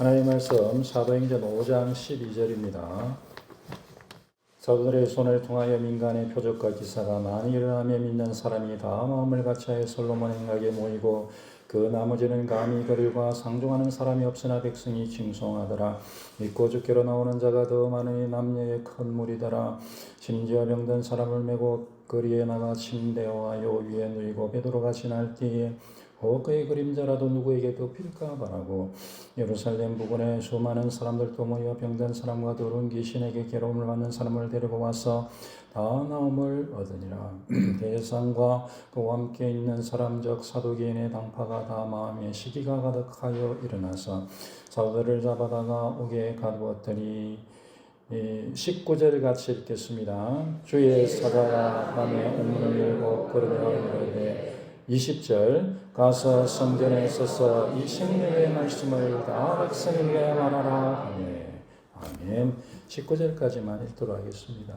하나님 말씀 사도행전 5장 12절입니다. 사도들의 손을 통하여 민간의 표적과 기사가 많이 일어나며 믿는 사람이 다 마음을 같이하여 솔로몬 행각에 모이고 그 나머지는 감히 그들과 상종하는 사람이 없으나 백성이 징송하더라 믿고 죽게로 나오는 자가 더 많으니 남녀의 큰 무리더라 심지어 병든 사람을 메고 거리에 나가 침대와 요 위에 누이고 베드로가 지날 때에 혹 그의 그림자라도 누구에게 덮일까 바라고 예루살렘 부근에 수많은 사람들도 모여 병든 사람과 더러운 귀신에게 괴로움을 받는 사람을 데리고 와서 다 나음을 얻으니라 대상과 그와 함께 있는 사람적 사두개인의 당파가 다 마음에 시기가 가득하여 일어나서 사도들을 잡아다가 옥에 가두었더니 19절 같이 읽겠습니다. 주의 사자가 밤에 온문을 열고 걸으며 이르되 20절 가서 성전에 서서 이 생명의 말씀을 다 백성에게 말하라 하매 아멘 19절까지만 읽도록 하겠습니다.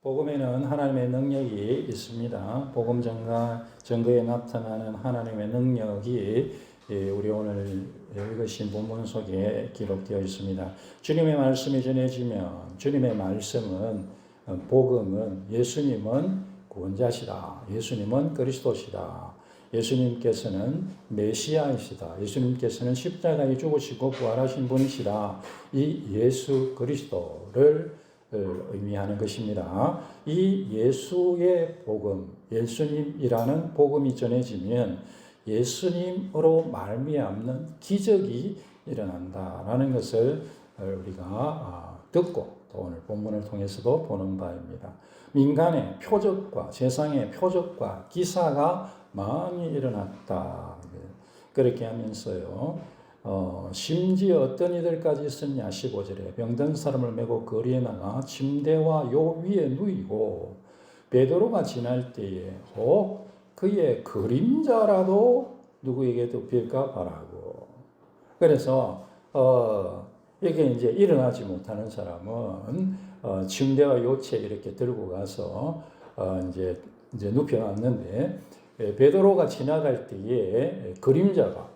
복음에는 하나님의 능력이 있습니다. 복음 전가 증거에 나타나는 하나님의 능력이 예, 우리 오늘 읽으신 본문 속에 기록되어 있습니다. 주님의 말씀이 전해지면 주님의 말씀은 어, 복음은 예수님은 구원자시다. 예수님은 그리스도시다. 예수님께서는 메시아이시다. 예수님께서는 십자가에 죽으시고 부활하신 분이시다. 이 예수 그리스도를 의미하는 것입니다. 이 예수의 복음, 예수님이라는 복음이 전해지면 예수님으로 말미암는 기적이 일어난다라는 것을 우리가 듣고 또 오늘 본문을 통해서도 보는 바입니다. 민간의 표적과 세상의 표적과 기사가 많이 일어났다. 그렇게 하면서요. 어, 심지어 어떤 이들까지 있었냐 15절에 병든 사람을 메고 거리에 나가 침대와 요 위에 누이고 베드로가 지날 때에 혹 그의 그림자라도 누구에게 덮일까 바라고 그래서 어, 이게 이제 일어나지 못하는 사람은 어, 침대와 요체 이렇게 들고 가서 어, 이제 이제 눕혀놨는데 예, 베드로가 지나갈 때에 그림자가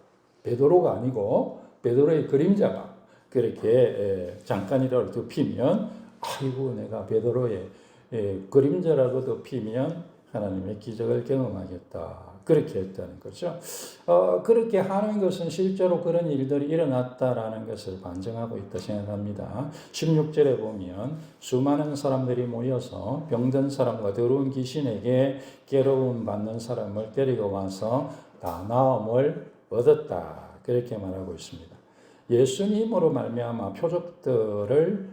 베드로가 아니고 베드로의 그림자가 그렇게 예, 잠깐이라도 덮이면 아이고 내가 베드로의 예, 그림자라도 덮이면 하나님의 기적을 경험하겠다. 그렇게 했다는 거죠. 어, 그렇게 하는 것은 실제로 그런 일들이 일어났다라는 것을 반증하고 있다 생각합니다. 16절에 보면 수많은 사람들이 모여서 병든 사람과 더러운 귀신에게 괴로움 받는 사람을 데리고 와서 다 나음을 얻었다. 그렇게 말하고 있습니다. 예수님으로 말미암아 표적들을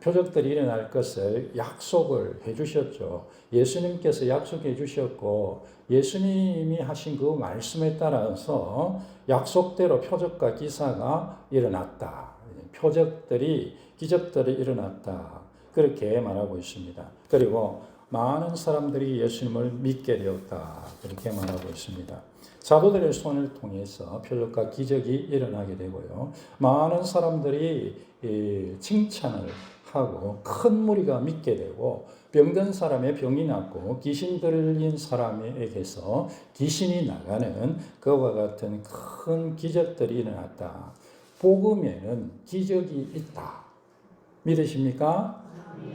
표적들이 일어날 것을 약속을 해 주셨죠. 예수님께서 약속해 주셨고 예수님이 하신 그 말씀에 따라서 약속대로 표적과 기사가 일어났다. 표적들이 기적들이 일어났다. 그렇게 말하고 있습니다. 그리고 많은 사람들이 예수님을 믿게 되었다. 그렇게 말하고 있습니다. 사도들의 손을 통해서 표적과 기적이 일어나게 되고요. 많은 사람들이 칭찬을 하고 큰 무리가 믿게 되고 병든 사람의 병이 낫고 귀신 들린 사람에게서 귀신이 나가는 그와 같은 큰 기적들이 일어났다. 복음에는 기적이 있다. 믿으십니까?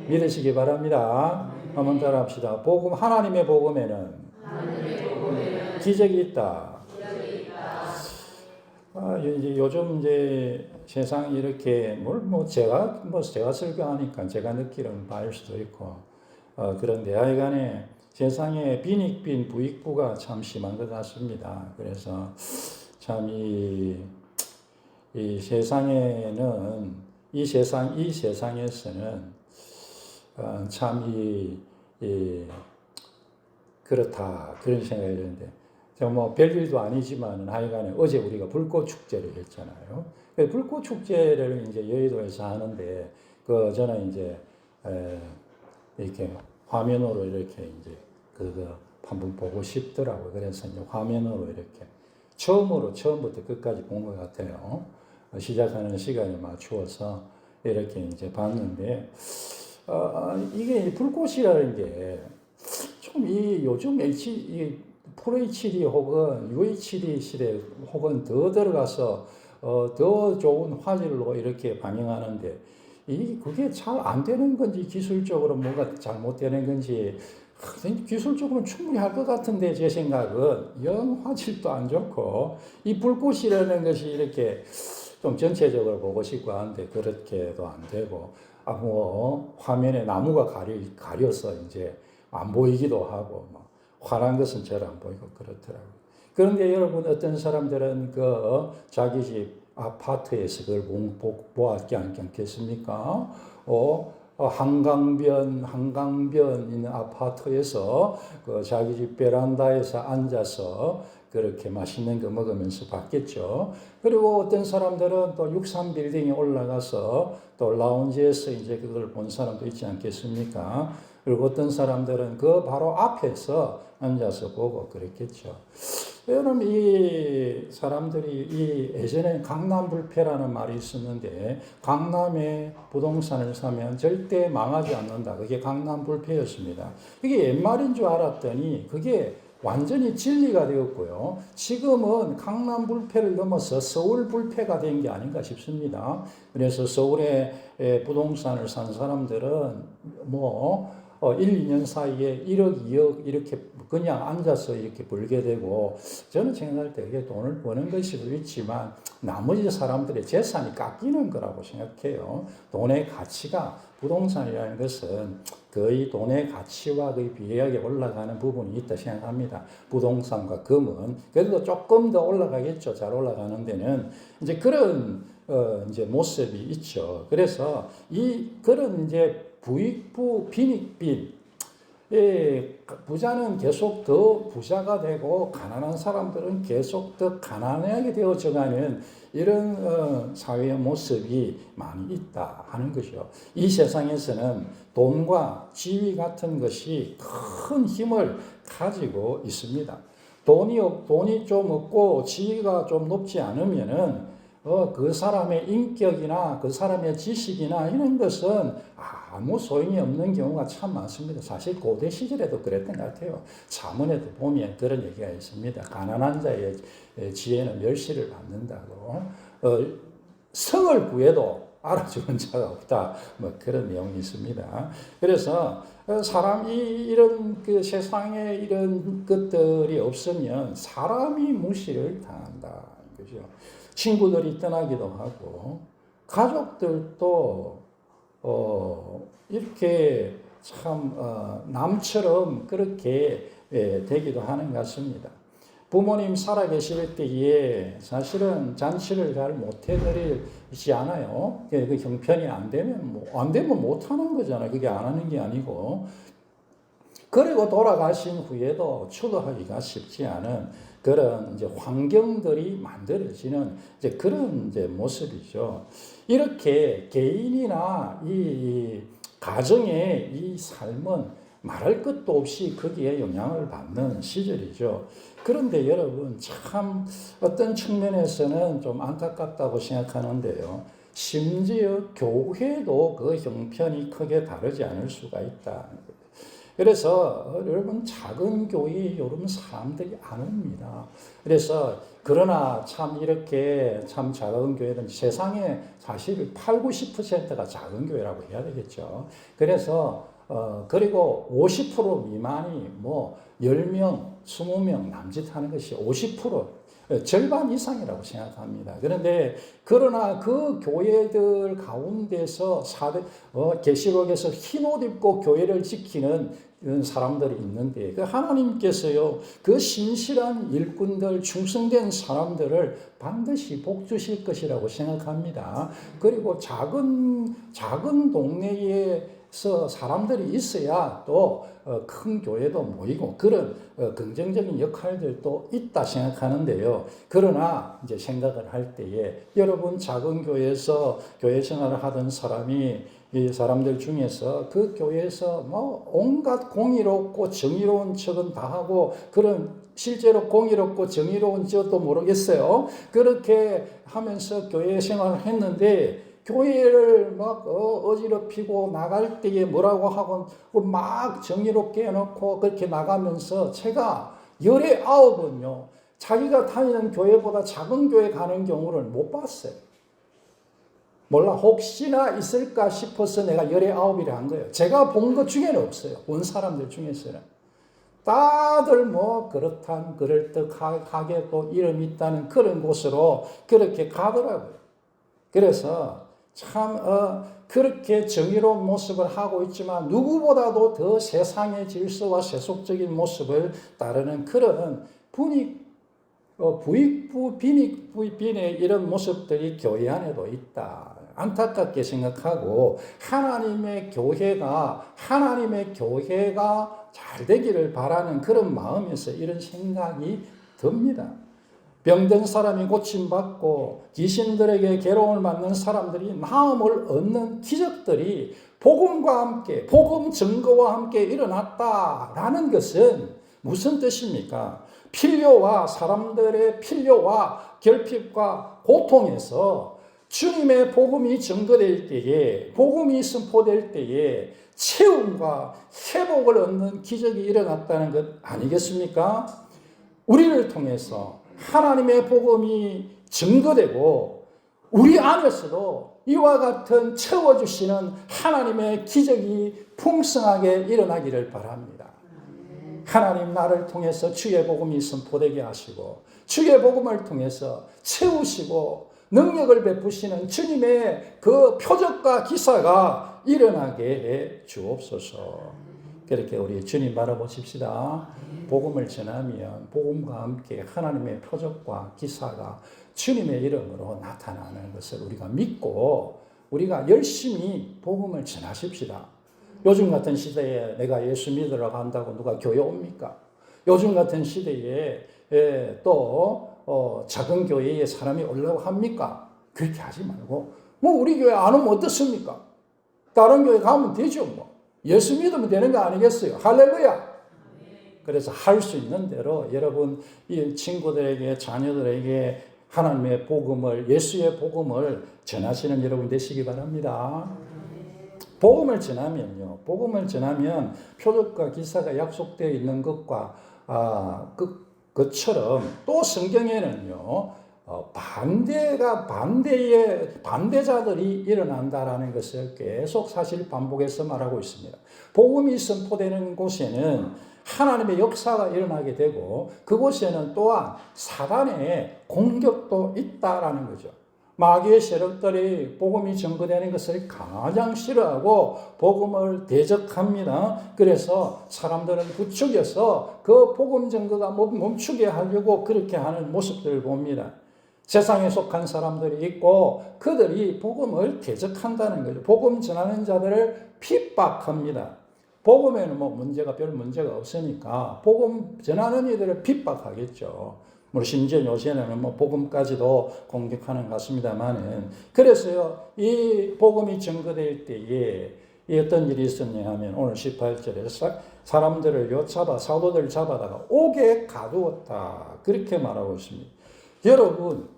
믿으시기 바랍니다. 한번 따라 합시다. 복음 하나님의 복음에는, 기적이 있다. 아, 이제 요즘 이제 세상이 이렇게 뭘 뭐 제가 뭐 제가 설교하니까 제가 느끼는 바일 수도 있고 어, 그런데 하여간에 세상에 빈익빈 부익부가 참 심한 것 같습니다. 그래서 참이 이 세상에는 이 세상 이 세상에서는 어, 참이 이, 그렇다 그런 생각이 드는데 뭐 별일도 아니지만 하여간에 어제 우리가 불꽃 축제를 했잖아요. 그 불꽃 축제를 이제 여의도에서 하는데 그 저는 이제 에, 이렇게 화면으로 이렇게 이제 그거 한번 보고 싶더라고요. 그래서 이제 화면으로 이렇게 처음으로 처음부터 끝까지 본 것 같아요. 시작하는 시간에 맞추어서 이렇게 이제 봤는데 어, 이게 불꽃이라는 게 좀 이 요즘 H 이 FHD 혹은 UHD 시대 혹은 더 들어가서 어, 더 좋은 화질로 이렇게 반영하는데 이 그게 잘 안 되는 건지 기술적으로 뭐가 잘못되는 건지 하, 기술적으로는 충분히 할 것 같은데 제 생각은 영 화질도 안 좋고 이 불꽃이라는 것이 이렇게 좀 전체적으로 보고 싶고 하는데 그렇게도 안 되고 아뭐 화면에 나무가 가려 가려서 이제 안 보이기도 하고 뭐 화난 것은 잘 안 보이고 그렇더라고요. 그런데 여러분 어떤 사람들은 그 자기 집 아파트에서 그걸 보- 보았지 않겠습니까? 어, 어, 한강변 한강변 있는 아파트에서 그 자기 집 베란다에서 앉아서 그렇게 맛있는 거 먹으면서 봤겠죠. 그리고 어떤 사람들은 또 63 빌딩에 올라가서 또 라운지에서 이제 그걸 본 사람도 있지 않겠습니까? 그리고 어떤 사람들은 그 바로 앞에서 앉아서 보고 그랬겠죠. 여러분 이 사람들이 이 예전에 강남 불패라는 말이 있었는데 강남에 부동산을 사면 절대 망하지 않는다. 그게 강남 불패였습니다. 이게 옛말인 줄 알았더니 그게 완전히 진리가 되었고요. 지금은 강남 불패를 넘어서 서울 불패가 된 게 아닌가 싶습니다. 그래서 서울에 에, 부동산을 산 사람들은 뭐 어, 1, 2년 사이에 1억, 2억 이렇게 그냥 앉아서 이렇게 벌게 되고 저는 생각할 때 그게 돈을 버는 수도 있지만 나머지 사람들의 재산이 깎이는 거라고 생각해요. 돈의 가치가 부동산이라는 것은 거의 돈의 가치와 거의 비례하게 올라가는 부분이 있다 생각합니다. 부동산과 금은 그래도 조금 더 올라가겠죠. 잘 올라가는 데는 이제 그런 어 이제 모습이 있죠. 그래서 이 그런 이제 부익부 빈익빈 예, 부자는 계속 더 부자가 되고 가난한 사람들은 계속 더 가난하게 되어져가는 이런 어, 사회의 모습이 많이 있다 하는 것이요. 이 세상에서는 돈과 지위 같은 것이 큰 힘을 가지고 있습니다. 돈이 없, 돈이 좀 없고 지위가 좀 높지 않으면은 어, 그 사람의 인격이나 그 사람의 지식이나 이런 것은 아무 소용이 없는 경우가 참 많습니다. 사실 고대 시절에도 그랬던 것 같아요. 자문에도 보면 그런 얘기가 있습니다. 가난한 자의 지혜는 멸시를 받는다고. 어, 성을 구해도 알아주는 자가 없다. 뭐 그런 내용이 있습니다. 그래서 어, 사람이 이런 그 세상에 이런 것들이 없으면 사람이 무시를 당한다. 그죠? 친구들이 떠나기도 하고 가족들도 어 이렇게 참 어, 남처럼 그렇게 예, 되기도 하는 것 같습니다. 부모님 살아계실 때에 사실은 잔치를 잘 못해드리지 않아요. 그, 그 형편이 안 되면 뭐, 안 되면 못 하는 거잖아요. 그게 안 하는 게 아니고. 그리고 돌아가신 후에도 추도하기가 쉽지 않은 그런 이제 환경들이 만들어지는 이제 그런 이제 모습이죠. 이렇게 개인이나 이 가정의 이 삶은 말할 것도 없이 거기에 영향을 받는 시절이죠. 그런데 여러분 참 어떤 측면에서는 좀 안타깝다고 생각하는데요. 심지어 교회도 그 형편이 크게 다르지 않을 수가 있다. 그래서 여러분 작은 교회 여러분 사람들이 안 옵니다. 그래서 그러나 참 이렇게 참 작은 교회는 세상에 사실 8, 90%가 작은 교회라고 해야 되겠죠. 그래서 어 그리고 50% 미만이 뭐 10명, 20명 남짓하는 것이 50% 절반 이상이라고 생각합니다. 그런데 그러나 그 교회들 가운데서 사대 어, 계시록에서 흰 옷 입고 교회를 지키는 이런 사람들이 있는데 그 하나님께서요 그 신실한 일꾼들 충성된 사람들을 반드시 복 주실 것이라고 생각합니다. 그리고 작은 작은 동네에 서 사람들이 있어야 또 큰 교회도 모이고 그런 어, 긍정적인 역할들도 있다 생각하는데요. 그러나 이제 생각을 할 때에 여러분 작은 교회에서 교회 생활을 하던 사람이 이 사람들 중에서 그 교회에서 뭐 온갖 공의롭고 정의로운 척은 다 하고 그런 실제로 공의롭고 정의로운 지도 모르겠어요. 그렇게 하면서 교회 생활을 했는데 교회를 막 어, 어지럽히고 나갈 때에 뭐라고 하고 막 정의롭게 해놓고 그렇게 나가면서 제가 열의 아홉은요. 자기가 다니는 교회보다 작은 교회 가는 경우를 못 봤어요. 몰라 혹시나 있을까 싶어서 내가 열의 아홉이라 한 거예요. 제가 본 것 중에는 없어요. 본 사람들 중에서는. 다들 뭐 그렇단 그럴듯하게 또 이름 있다는 그런 곳으로 그렇게 가더라고요. 그래서 참 어, 그렇게 정의로운 모습을 하고 있지만 누구보다도 더 세상의 질서와 세속적인 모습을 따르는 그런 분위 어, 부익부 빈익부 빈의 이런 모습들이 교회 안에도 있다. 안타깝게 생각하고 하나님의 교회가 하나님의 교회가 잘 되기를 바라는 그런 마음에서 이런 생각이 듭니다. 병든 사람이 고침받고 귀신들에게 괴로움을 받는 사람들이 마음을 얻는 기적들이 복음과 함께 복음 증거와 함께 일어났다라는 것은 무슨 뜻입니까? 필요와 사람들의 필요와 결핍과 고통에서 주님의 복음이 증거될 때에 복음이 선포될 때에 채움과 회복을 얻는 기적이 일어났다는 것 아니겠습니까? 우리를 통해서 하나님의 복음이 증거되고 우리 안에서도 이와 같은 채워주시는 하나님의 기적이 풍성하게 일어나기를 바랍니다. 하나님 나를 통해서 주의 복음이 선포되게 하시고 주의 복음을 통해서 채우시고 능력을 베푸시는 주님의 그 표적과 기사가 일어나게 해 주옵소서. 그렇게 우리 주님 바라보십시다. 복음을 전하면 복음과 함께 하나님의 표적과 기사가 주님의 이름으로 나타나는 것을 우리가 믿고 우리가 열심히 복음을 전하십시다. 요즘 같은 시대에 내가 예수 믿으러 간다고 누가 교회 옵니까? 요즘 같은 시대에 예, 또 어, 작은 교회에 사람이 오려고 합니까? 그렇게 하지 말고 뭐 우리 교회 안 오면 어떻습니까? 다른 교회 가면 되죠 뭐. 예수 믿으면 되는 거 아니겠어요? 할렐루야. 그래서 할 수 있는 대로 여러분 이 친구들에게 자녀들에게 하나님의 복음을 예수의 복음을 전하시는 여러분 되시기 바랍니다. 복음을 전하면요. 복음을 전하면 표적과 기사가 약속되어 있는 것과 아, 그, 것처럼 또 성경에는요. 어, 반대가 반대의 반대자들이 일어난다라는 것을 계속 사실 반복해서 말하고 있습니다. 복음이 선포되는 곳에는 하나님의 역사가 일어나게 되고 그곳에는 또한 사단의 공격도 있다라는 거죠. 마귀의 세력들이 복음이 증거되는 것을 가장 싫어하고 복음을 대적합니다. 그래서 사람들은 부추겨서 그 복음 증거가 멈추게 하려고 그렇게 하는 모습들을 봅니다. 세상에 속한 사람들이 있고 그들이 복음을 대적한다는 거죠. 복음 전하는 자들을 핍박합니다. 복음에는 뭐 문제가 별 문제가 없으니까 복음 전하는 이들을 핍박하겠죠. 뭐 심지어 요새는 뭐 복음까지도 공격하는 것 같습니다만은 그래서요 이 복음이 증거될 때에 어떤 일이 있었냐 하면 오늘 18절에 사람들을 잡아 사도들 잡아다가 옥에 가두었다 그렇게 말하고 있습니다. 여러분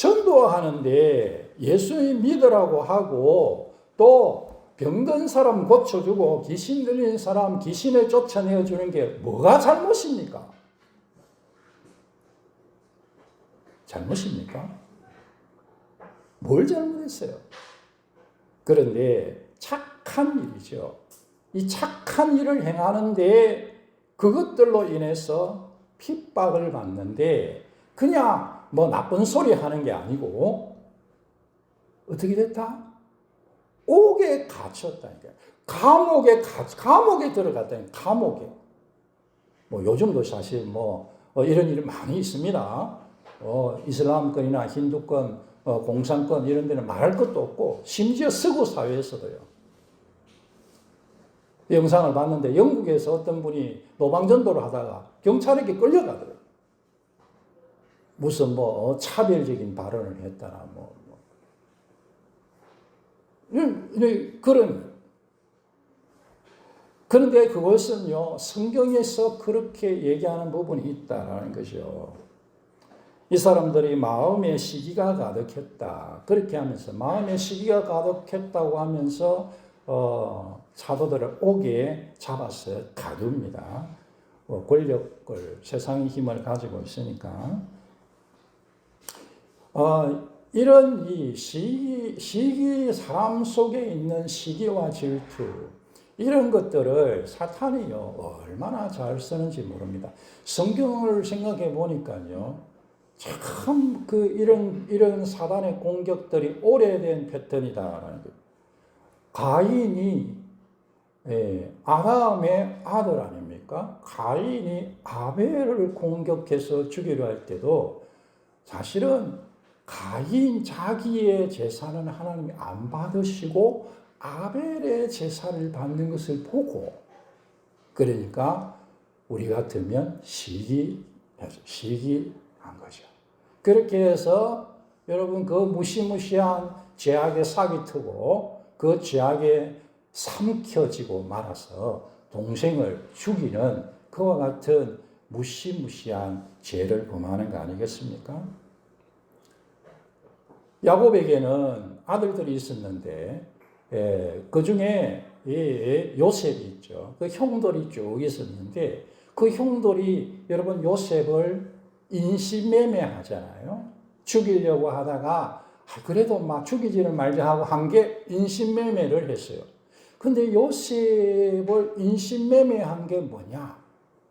전도하는데 예수님 믿으라고 하고 또 병든 사람 고쳐주고 귀신 들린 사람 귀신을 쫓아내어 주는 게 뭐가 잘못입니까? 잘못입니까? 뭘 잘못했어요? 그런데 착한 일이죠. 이 착한 일을 행하는데 그것들로 인해서 핍박을 받는데 그냥 뭐 나쁜 소리 하는 게 아니고 어떻게 됐다? 옥에 갇혔다니까. 감옥에 갇, 감옥에 들어갔다니 감옥에. 뭐 요즘도 사실 뭐 어, 이런 일이 많이 있습니다. 어, 이슬람권이나 힌두권, 어, 공산권 이런 데는 말할 것도 없고 심지어 서구 사회에서도요. 영상을 봤는데 영국에서 어떤 분이 노방전도를 하다가 경찰에게 끌려가더라고요. 무슨 뭐 어, 차별적인 발언을 했다나 뭐, 뭐. 그런 그런데 그것은요 성경에서 그렇게 얘기하는 부분이 있다라는 거죠. 이 사람들이 마음의 시기가 가득했다. 그렇게 하면서 마음의 시기가 가득했다고 하면서 어, 사도들을 옥에 잡아서 가둡니다. 어, 권력을 세상의 힘을 가지고 있으니까 어, 이런 이 시기, 시기 사람 속에 있는 시기와 질투 이런 것들을 사탄이요 얼마나 잘 쓰는지 모릅니다. 성경을 생각해 보니까요 참 그 이런 이런 사단의 공격들이 오래된 패턴이다라는 거예요. 가인이 예, 아담의 아들 아닙니까? 가인이 아벨을 공격해서 죽이려 할 때도 사실은 가인 자기의 재산은 하나님이 안 받으시고 아벨의 재산을 받는 것을 보고 그러니까 우리 같으면 시기 시기한 거죠. 그렇게 해서 여러분 그 무시무시한 죄악의 싹이 트고 그 죄악에 삼켜지고 말아서 동생을 죽이는 그와 같은 무시무시한 죄를 범하는 거 아니겠습니까? 야곱에게는 아들들이 있었는데 예, 그 중에 이 요셉이 있죠. 그 형들이 쭉 있었는데 그 형들이 여러분 요셉을 인신매매하잖아요. 죽이려고 하다가 아, 그래도 막 죽이지를 말자 하고 한 게 인신매매를 했어요. 근데 요셉을 인신매매한 게 뭐냐?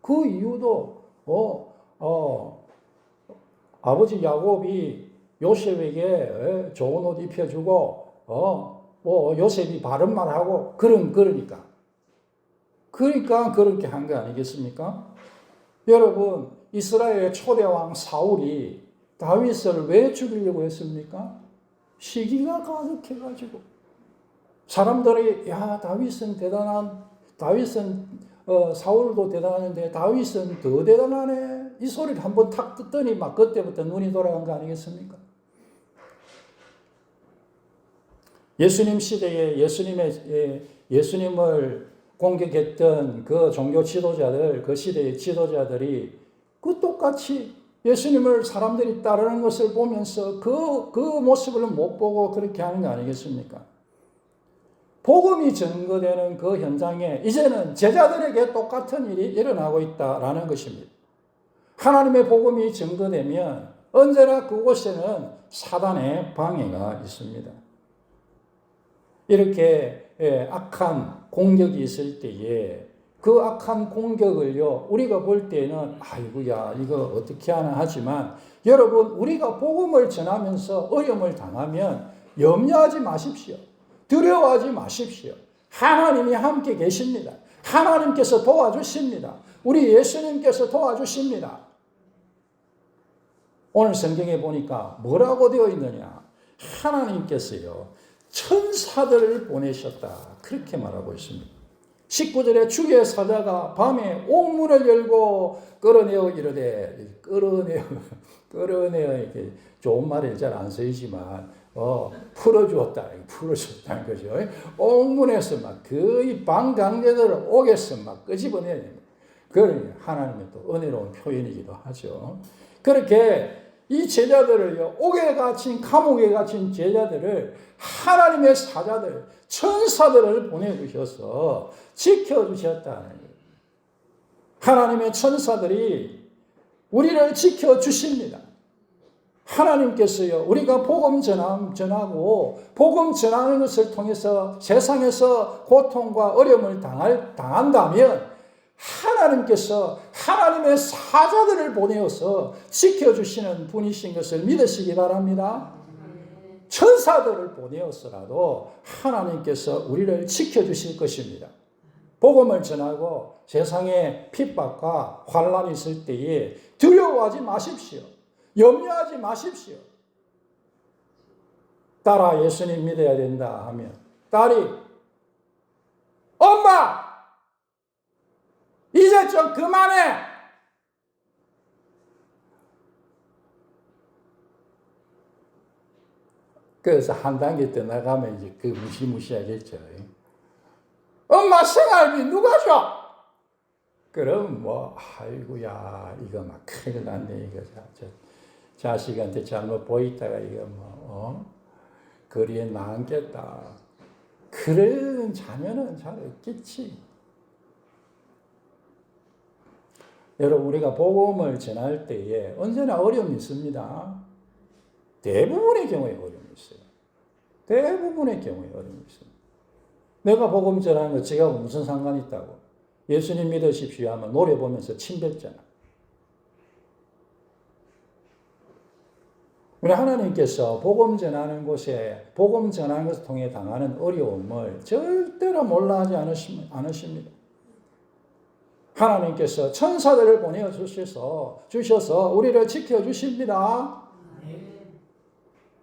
그 이유도 어, 어, 아버지 야곱이 요셉에게 좋은 옷 입혀주고 어, 뭐 요셉이 바른 말하고 그런 그러니까 그러니까 그렇게 한 거 아니겠습니까? 여러분 이스라엘의 초대 왕 사울이 다윗을 왜 죽이려고 했습니까? 시기가 가득해가지고 사람들이 야 다윗은 대단한 다윗은 어, 사울도 대단한데 다윗은 더 대단하네 이 소리를 한번 탁 듣더니 막 그때부터 눈이 돌아간 거 아니겠습니까? 예수님 시대에 예수님의 예, 예수님을 공격했던 그 종교 지도자들 그 시대의 지도자들이 그 똑같이 예수님을 사람들이 따르는 것을 보면서 그, 그 모습을 못 보고 그렇게 하는 거 아니겠습니까? 복음이 증거되는 그 현장에 이제는 제자들에게 똑같은 일이 일어나고 있다라는 것입니다. 하나님의 복음이 증거되면 언제나 그곳에는 사단의 방해가 있습니다. 이렇게 예, 악한 공격이 있을 때에 그 악한 공격을요, 우리가 볼 때는, 아이고야, 이거 어떻게 하나 하지만, 여러분, 우리가 복음을 전하면서 어려움을 당하면 염려하지 마십시오. 두려워하지 마십시오. 하나님이 함께 계십니다. 하나님께서 도와주십니다. 우리 예수님께서 도와주십니다. 오늘 성경에 보니까 뭐라고 되어 있느냐? 하나님께서요, 천사들을 보내셨다. 그렇게 말하고 있습니다. 19절에 주의 사자가 밤에 옥문을 열고 끌어내어 이르되 끌어내어 끌어내어 이렇게 좋은 말이 잘안 쓰이지만 어 풀어주었다 풀어줬다는 거죠. 옥문에서 막 거의 방강제들을 옥에서 막 끄집어내야 됩니다. 그건 하나님의 또 은혜로운 표현이기도 하죠. 그렇게 이 제자들을요, 옥에 갇힌, 감옥에 갇힌 제자들을 하나님의 사자들, 천사들을 보내주셔서 지켜주셨다는 거예요. 하나님의 천사들이 우리를 지켜주십니다. 하나님께서요, 우리가 복음 전하고, 복음 전하는 것을 통해서 세상에서 고통과 어려움을 당할, 당한다면, 하나님께서 하나님의 사자들을 보내어서 지켜주시는 분이신 것을 믿으시기 바랍니다. 천사들을 보내어서라도 하나님께서 우리를 지켜주실 것입니다. 복음을 전하고 세상에 핍박과 환란이 있을 때에 두려워하지 마십시오. 염려하지 마십시오. 딸아 예수님 믿어야 된다 하면 딸이 엄마 이제 좀 그만해. 그래서 한 단계 더 나가면 이제 그 무시무시하겠죠. 엄마 생활비 누가 줘? 그럼 뭐 아이고야 이거 막 큰일 났네 이거 자, 저, 자식한테 잘못 보이다가 이거 뭐 어? 거리에 나앉겠다. 그런 자녀는 잘 없겠지. 여러분 우리가 복음을 전할 때에 언제나 어려움이 있습니다. 대부분의 경우에 어려움이 있어요. 대부분의 경우에 어려움이 있어요. 내가 복음 전하는 거 제가 무슨 상관이 있다고? 예수님 믿으십시오 하면 노래 보면서 침 뱉잖아. 우리 하나님께서 복음 전하는 곳에 복음 전하는 것을 통해 당하는 어려움을 절대로 몰라 하지 않으십니다. 하나님께서 천사들을 보내어 주셔서 주셔서 우리를 지켜 주십니다.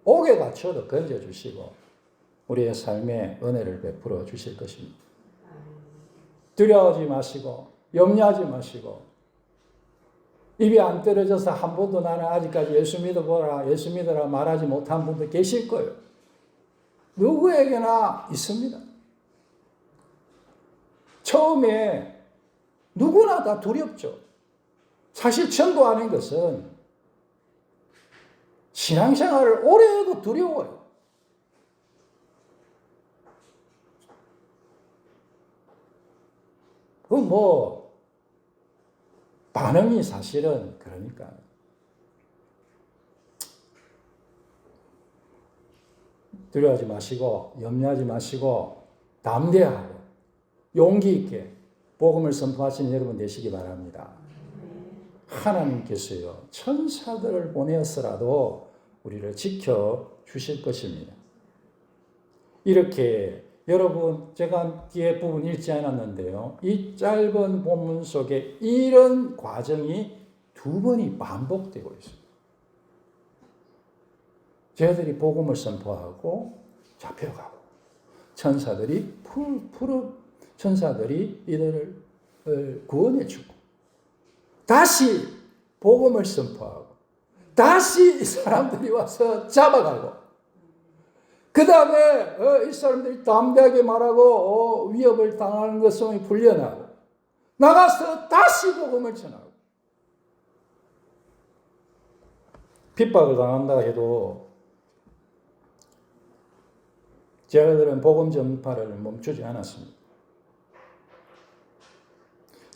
옥에 갇혀도 건져 주시고 우리의 삶에 은혜를 베풀어 주실 것입니다. 두려워하지 마시고 염려하지 마시고 입이 안 떨어져서 한 번도 나는 아직까지 예수 믿어보라 예수 믿어라 말하지 못한 분도 계실 거예요. 누구에게나 있습니다. 처음에 누구나 다 두렵죠. 사실 전도하는 것은 신앙생활을 오래 해도 두려워요. 그 뭐, 반응이 사실은 그러니까. 두려워하지 마시고, 염려하지 마시고, 담대하고, 용기 있게 복음을 선포하시는 여러분 되시기 바랍니다. 하나님께서요, 천사들을 보내었으라도 우리를 지켜 주실 것입니다. 이렇게 여러분, 제가 뒤에 부분 읽지 않았는데요. 이 짧은 본문 속에 이런 과정이 두 번이 반복되고 있습니다. 저희들이 복음을 선포하고 잡혀가고, 천사들이 풀, 풀어, 천사들이 이들을 어, 구원해주고, 다시 복음을 선포하고, 다시 이 사람들이 와서 잡아가고, 그 다음에 어, 이 사람들이 담대하게 말하고 어, 위협을 당하는 것을 불려나고 나가서 다시 복음을 전하고 핍박을 당한다 해도 제가들은 복음 전파를 멈추지 않았습니다.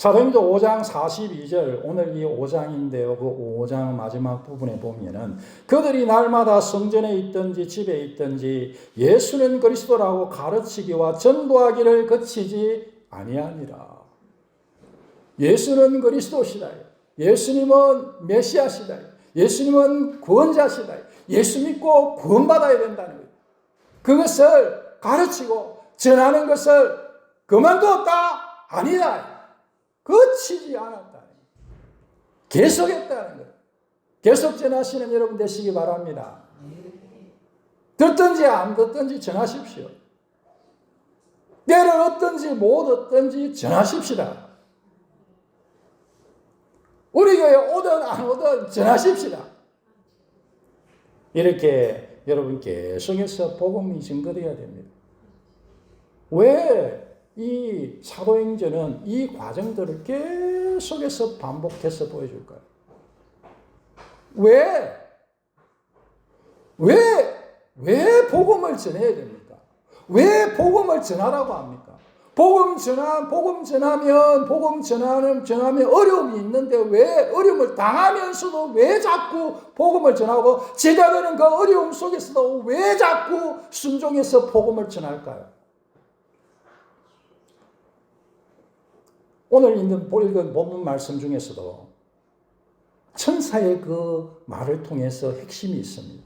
사도행전 5장 42절 오늘 이 5장인데요. 그 5장 마지막 부분에 보면은 그들이 날마다 성전에 있든지 집에 있든지 예수는 그리스도라고 가르치기와 전도하기를 거치지 아니하니라. 예수는 그리스도시다. 예수님은 메시아시다. 예수님은 구원자시다. 예수 믿고 구원받아야 된다는 거예요. 그것을 가르치고 전하는 것을 그만두었다? 아니다. 거치지 않았다. 계속했다는 거예요. 계속 전하시는 여러분 되시기 바랍니다. 듣든지 안 듣든지 전하십시오. 때를 얻든지 못 얻든지 전하십시다. 우리 교회 오든 안 오든 전하십시다. 이렇게 여러분 계속해서 복음이 증거되어야 됩니다. 왜 이 사도행전은 이 과정들을 계속해서 반복해서 보여줄 거예요. 왜? 왜, 왜 복음을 전해야 됩니까? 왜 복음을 전하라고 합니까? 복음 전하, 복음 전하면, 복음 전하면, 전하면 어려움이 있는데 왜 어려움을 당하면서도 왜 자꾸 복음을 전하고 제자들은 그 어려움 속에서도 왜 자꾸 순종해서 복음을 전할까요? 오늘 있는 읽은 본문 말씀 중에서도 천사의 그 말을 통해서 핵심이 있습니다.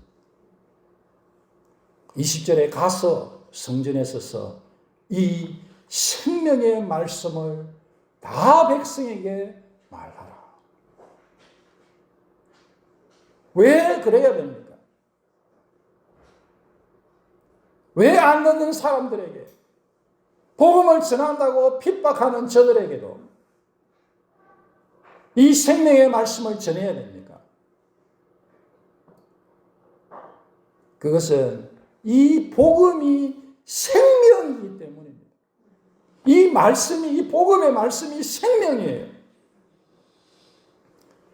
20절에 가서 성전에 서서 이 생명의 말씀을 다 백성에게 말하라. 왜 그래야 됩니까? 왜 안 듣는 사람들에게 복음을 전한다고 핍박하는 저들에게도 이 생명의 말씀을 전해야 됩니까? 그것은 이 복음이 생명이기 때문입니다. 이 말씀이, 이 복음의 말씀이 생명이에요.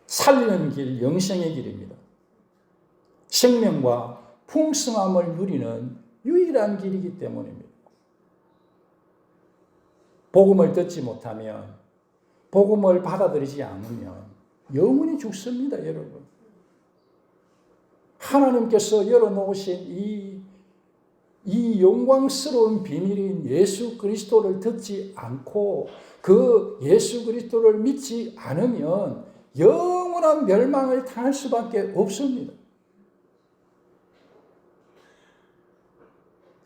살리는 길, 영생의 길입니다. 생명과 풍성함을 누리는 유일한 길이기 때문입니다. 복음을 듣지 못하면 복음을 받아들이지 않으면 영원히 죽습니다, 여러분. 하나님께서 열어놓으신 이, 이 영광스러운 비밀인 예수 그리스도를 듣지 않고 그 예수 그리스도를 믿지 않으면 영원한 멸망을 당할 수밖에 없습니다.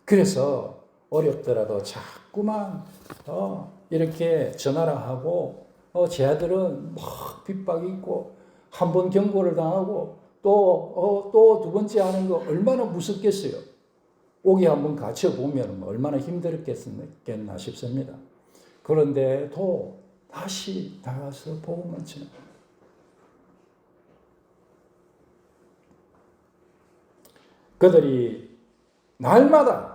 그래서 어렵더라도 자꾸만 어, 이렇게 전화를 하고 어, 제 아들은 막 핍박이 있고 한 번 경고를 당하고 또또두 번째 하는 거 얼마나 무섭겠어요. 오기 한번 갇혀 보면 뭐 얼마나 힘들었겠나 싶습니다. 그런데도 다시 나가서 복음을 전해. 그들이 날마다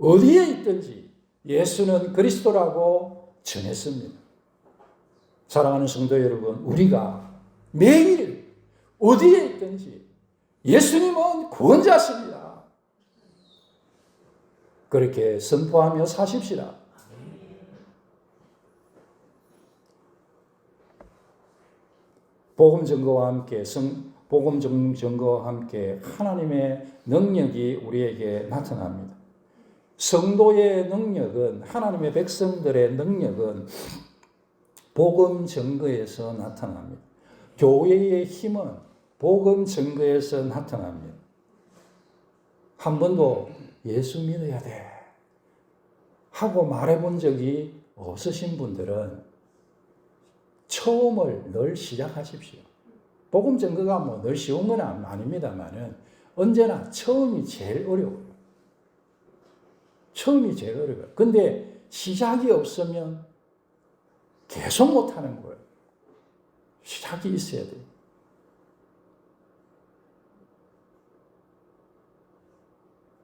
어디에 있든지 예수는 그리스도라고 전했습니다. 사랑하는 성도 여러분, 우리가 매일 어디에 있든지 예수님은 구원자십니다. 그렇게 선포하며 사십시다. 복음 증거와 함께 성 복음 증- 증거와 함께 하나님의 능력이 우리에게 나타납니다. 성도의 능력은 하나님의 백성들의 능력은 복음 증거에서 나타납니다. 교회의 힘은 복음 증거에서 나타납니다. 한 번도 예수 믿어야 돼 하고 말해본 적이 없으신 분들은 처음을 늘 시작하십시오. 복음 증거가 뭐 늘 쉬운 건 아닙니다만은 언제나 처음이 제일 어려워요. 처음이 제일 어려워요. 근데 시작이 없으면 계속 못하는 거예요. 시작이 있어야 돼요.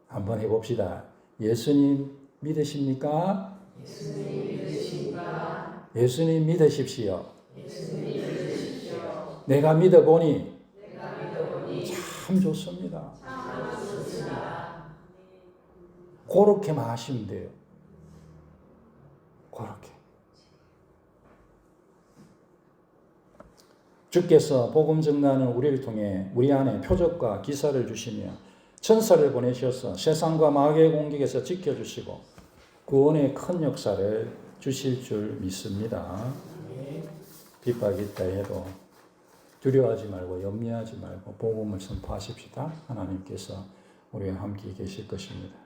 한번 해봅시다. 예수님 믿으십니까? 예수님 믿으십시오. 내가 믿어보니 참 좋습니다. 그렇게만 하시면 돼요. 그렇게. 주께서 복음 전가는 우리를 통해 우리 안에 표적과 기사를 주시며 천사를 보내셔서 세상과 마귀의 공격에서 지켜주시고 구원의 큰 역사를 주실 줄 믿습니다. 핍박이 있다 해도 두려워하지 말고 염려하지 말고 복음을 선포하십시다. 하나님께서 우리와 함께 계실 것입니다.